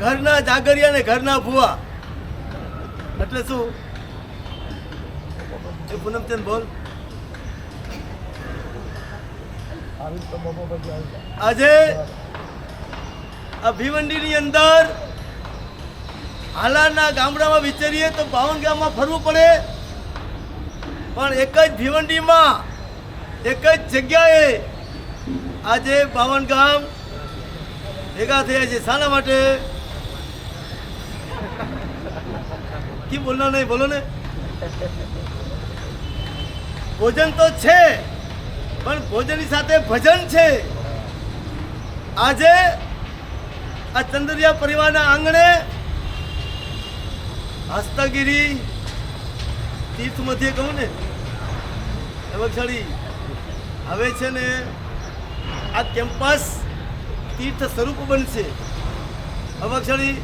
ઘરના જાગરિયા ને ઘરના ભુવા. એટલે શું? એ પૂનમચંદ બોલ. આજે આ ભીવંડીની અંદર હાલાના ગામડામાં વિચારીએ તો બાવન ગામમાં ફરવું પડે. પણ એક જ ભીવંડીમાં, એક જ જગ્યાએ આજે બાવન ગામ ભેગા થયા છે. શાના માટે કી બોલના નહીં, બોલો ને. ભોજન તો છે, પણ ભોજનની સાથે ભજન છે. આજે આ ચંદ્રિયા પરિવારના આંગણે હસ્તગીરી તીર્થ મધ્ય કહું ને વક્ષાળી હવે છે ને આ કેમ્પસ તીર્થ સ્વરૂપ બનશે. અવક્ષળી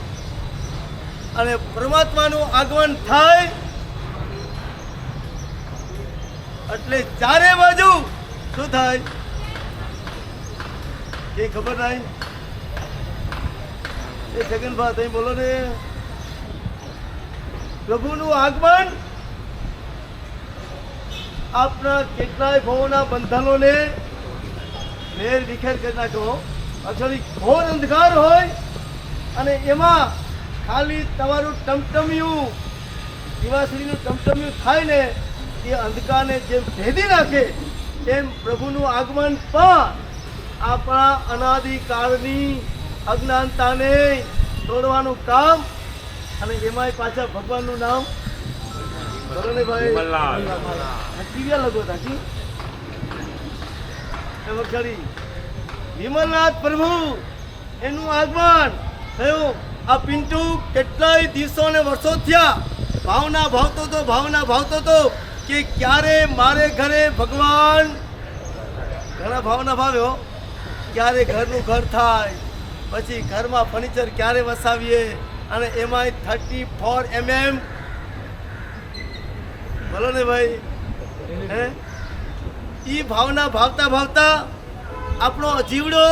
અને પરમાત્માનું આગમન થાય એટલે ચારે બાજુ શું થાય? એ ખબર નહીં. એ જગનભાઈ તમે બોલો ને. પ્રભુનું આગમન આપના કેટલાય ભવોના બંધનોને મેર વિખેર કરી નાખો અક્ષરી ઘોર અંધકાર હોય અને એમાં ખાલી તમારું ટમટમિયું દિવાસળીનું ટમટમિયું થાય ને એ અંધકારને જેમ ભેદી નાખે તેમ પ્રભુનું આગમન પણ આપણા અનાદિકાળની અજ્ઞાનતાને તોડવાનું કામ અને એમાંય પાછા ભગવાનનું નામ. વિમલનાથ પ્રભુ એનું આગમન થયું. આ પિન્ટુ કેટલાય દિવસો ને વર્ષો થયા. ભાવના ભાવતો તો, ભાવના ભાવતો તો કે ક્યારે મારે ઘરે ભગવાન? ઘણા ભાવના ભાવ્યો ક્યારે ઘરનું ઘર થાય, પછી ઘરમાં ફર્નિચર ક્યારે વસાવીએ અને એમાંય થર્ટી ફોર એમએમ બોલો ને ભાઈ, હે? એ ભાવના ભાવતા ભાવતા આપણો જીવડો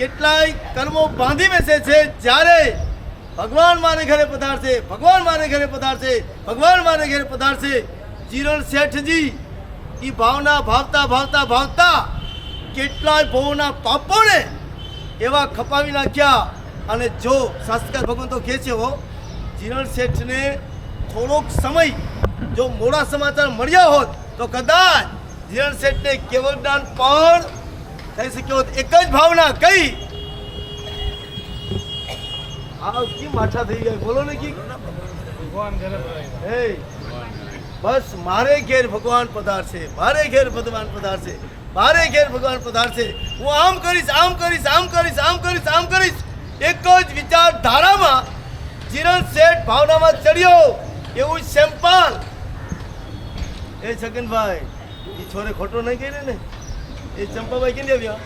કેટલાય કર્મો બાંધી બેસે છે. જ્યારે ભગવાન મારે ઘરે પધારશે, ભગવાન મારે ઘરે પધારશે, ભગવાન મારે ઘરે પધારશે. જીરણ શેઠજી એ ભાવના ભાવતા ભાવતા ભાવતા કેટલાય ભવોના પાપોને એવા ખપાવી નાખ્યા. અને જો શાસ્ત્રકાર તો કહે છે હો જીરણ શેઠને થોડોક સમય જો મોડા સમાચાર મળ્યા હોત, તો કદાચ જીરણ શેઠને કેવળ જ્ઞાન પણ થઈ શક્યો હોત. એક જ ભાવના કઈ આ કેમ માઠા થઈ ગયા? બોલો ને કી હે બસ મારે ઘેર ભગવાન પધારશે મારે ઘેર ભગવાન પધારશે મારે ઘેર ભગવાન પધારશે. હું આમ કરીશ આમ કરીશ આમ કરીશ આમ કરીશ આમ કરીશ. એક જ વિચારધારામાં જીરણ શેઠ ભાવનામાં ચડ્યો. એવું સેમ્પલ એ છગનભાઈ એ છોરે ખોટો નહીં કહી ને? એ ચંપાભાઈ કેમ આવ્યા?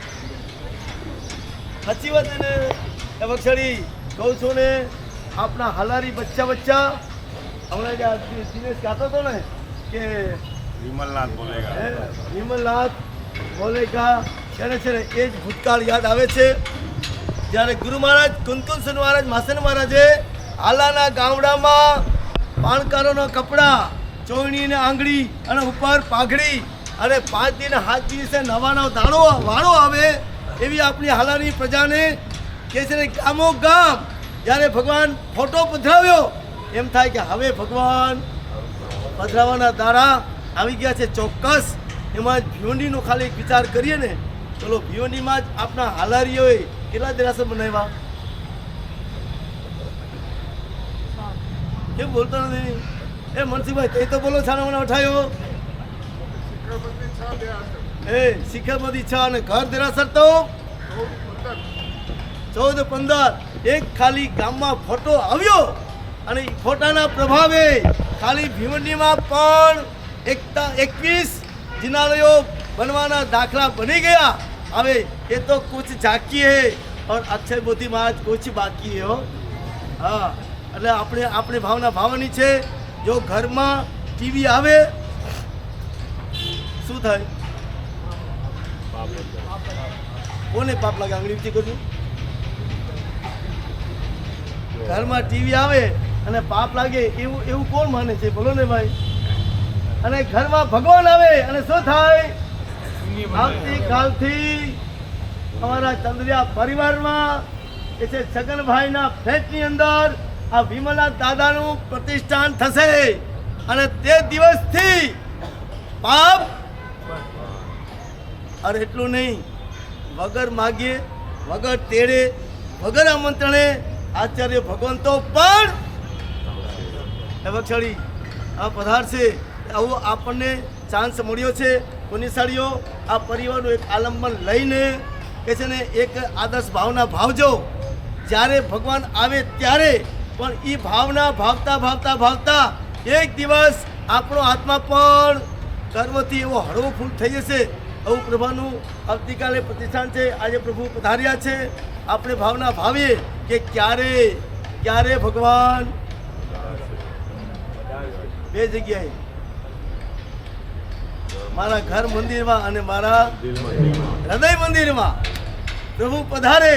સાચી વાત છે ને એ વક્ષડી કહું છું ને આપણા હાલારી બચ્ચા બચ્ચા હમણાં જે દિનેશ કહેતો હતો ને કે વિમલનાથ બોલેગા. વિમલનાથ બોલેકા ત્યારે છે ને એ જ ભૂતકાળ યાદ આવે છે. જ્યારે ગુરુ મહારાજ કુંતુલસન મહારાજ માસન મહારાજે હાલાના ગામડામાં પાણકારોના કપડાં ચોયણી ને આંગળી અને ઉપર પાઘડી અને પાંચ દિન હાથ દિવસે નવાનો દાણો વાળો આવે એવી આપણી હાલાની પ્રજાને કે છે ગામો ગામ જ્યારે ભગવાન ફોટો પધરાવ્યો એમ થાય કે હવે ભગવાન પધરાવાના દાડા આવી ગયા છે ચોક્કસ. એમાં ભિવંડીનો ખાલી વિચાર કરીએ ને ચલો ભિવંડીમાં જ આપણા હાલારીઓએ કેટલા દેરાસર બનાવ્યા? કેમ બોલતો નથી? એ મનસીભાઈ તે તો બોલો છાના મને ઉઠાયો એ શિખરમાંથી છ અને ઘર દેરાસર તો? ચૌદ પંદર, એક ખાલી ગામમાં ફોટો આવ્યો અને ફોટાના પ્રભાવે ખાલી ભીવંડીમાં પણ એકતા એકવીસ જિનાલયો બનવાના દાખલા બની ગયા. હવે એ તો કુછ ઝાંકી હે और અક્ષય મોતી મહારાજ કુછ બાકી હે હો. એટલે આપણે, આપણી ભાવના ભાવની છે, જો ઘરમાં ટીવી આવે, શું થાય? કોને પાપ લાગે? આંગળી ઊંચી કરજો. ઘરમાં ટીવી આવે અને પાપ લાગે એવું એવું કોણ માને છે? બોલો ને ભાઈ. અને ઘરમાં ભગવાન આવે અને શું થાય? આવતીકાલથી અમારા ચંદ્રિયા પરિવારમાં એ છે છગનભાઈના ફ્લેટની અંદર આ વિમલા દાદાનું પ્રતિષ્ઠાન થશે. અને તે દિવસથી પાપ અરે એટલું નહીં. વગર માગીએ, વગર તેડે, વગર આમંત્રણે આચાર્ય ભગવંતો પણ એ વક્ષળી આ પધાર છે. આવું આપણને ચાન્સ મળ્યો છે. પુનિશાળીઓ આ પરિવારનું એક આલંબન લઈને કે છે ને, એક આદર્શ ભાવના ભાવજો. જ્યારે ભગવાન આવે ત્યારે, પણ એ ભાવના ભાવતા ભાવતા ભાવતા એક દિવસ આપણો આત્મા પણ ગર્વથી એવો હળવો ફૂલ થઈ જશે. આવું પ્રભાનું આવતીકાલે પ્રતિષ્ઠાન છે. આજે પ્રભુ પધાર્યા છે. આપણે ભાવના ભાવીએ કે ક્યારે ક્યારે ભગવાન? બે જગ્યાએ. મારા ઘર મંદિરમાં અને મારા હૃદય મંદિરમાં. પ્રભુ પધારે,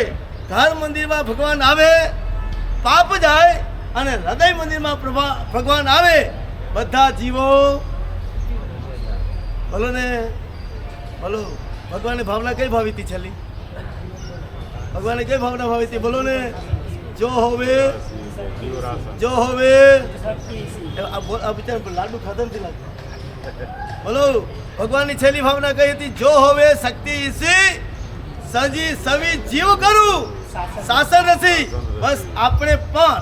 ઘર મંદિરમાં ભગવાન આવે, પાપ જાય અને હૃદય મંદિરમાં ભગવાન આવે, બધા જીવો બોલો ને, બોલો, ભગવાનની ભાવના કઈ ભાવી હતી છેલ્લી? ભગવાને કઈ ભાવના ભાવી હતી? બોલો ને. જો હવે જો હવે. લાડુ ખાધા નથી લાગતું. બોલો ભગવાનની છેલ્લી ભાવના કઈ હતી? જો હવે શક્તિ ઈસી સજી સવી જીવ કરું. શાસન નથી. બસ આપણે પણ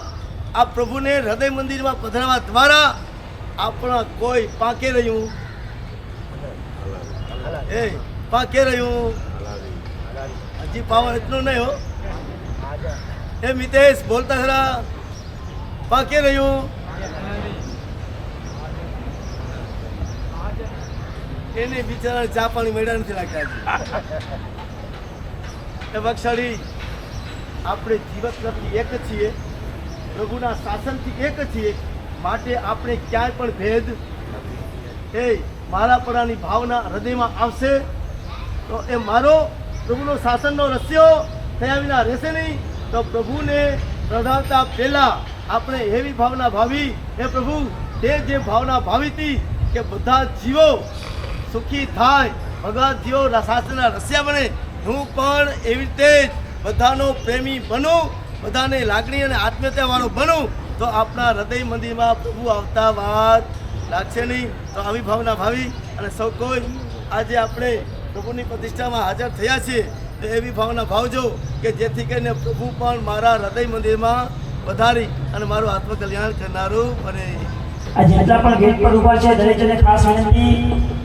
આ પ્રભુને હૃદય મંદિરમાં પધરાવા દ્વારા આપણા કોઈ પાકે રહ્યું. એ પાકે રહ્યું. હજી પાવર એટલો નહીં હો. એ મિતેશ, બોલતા ખરા પાકે રહ્યું. એને બિચારા ચા પાણી મળ્યા નથી લાગતા એ બક્ષાળી આપણે જીવત નથી, એક છીએ. પ્રભુના શાસનથી એક છીએ. માટે આપણે ક્યાંય પણ ભેદ એ મારા પરાની ભાવના હૃદયમાં આવશે, તો એ મારો પ્રભુનો શાસનનો રસ્યો થયા વિના રહેશે નહીં. તો પ્રભુને પ્રધાનતા પહેલાં આપણે એવી ભાવના ભાવી, હે પ્રભુ, તે જે ભાવના ભાવી હતી કે બધા જીવો સુખી થાય, ભગવાન જીવો શાસનના રસ્યા બને. હું પણ એવી રીતે જ બધાનો પ્રેમી બનું, બધાને લાગણી અને આત્મીયતાવાળો બનું. તો આપણા હૃદય મંદિરમાં પ્રભુ આવતા વાત લાગશે નહીં. તો આવી ભાવના ભાવી અને સૌ કોઈ આજે આપણે પ્રભુની પ્રતિષ્ઠામાં હાજર થયા છીએ તો એવી ભાવના ભાવજો કે જેથી કરીને પ્રભુ પણ મારા હૃદય મંદિરમાં વધારી અને મારું આત્મકલ્યાણ કરનારું બને. જેટલા પણ ગેટ પર ઊભા છે, દરેક ખાસ વિનંતી.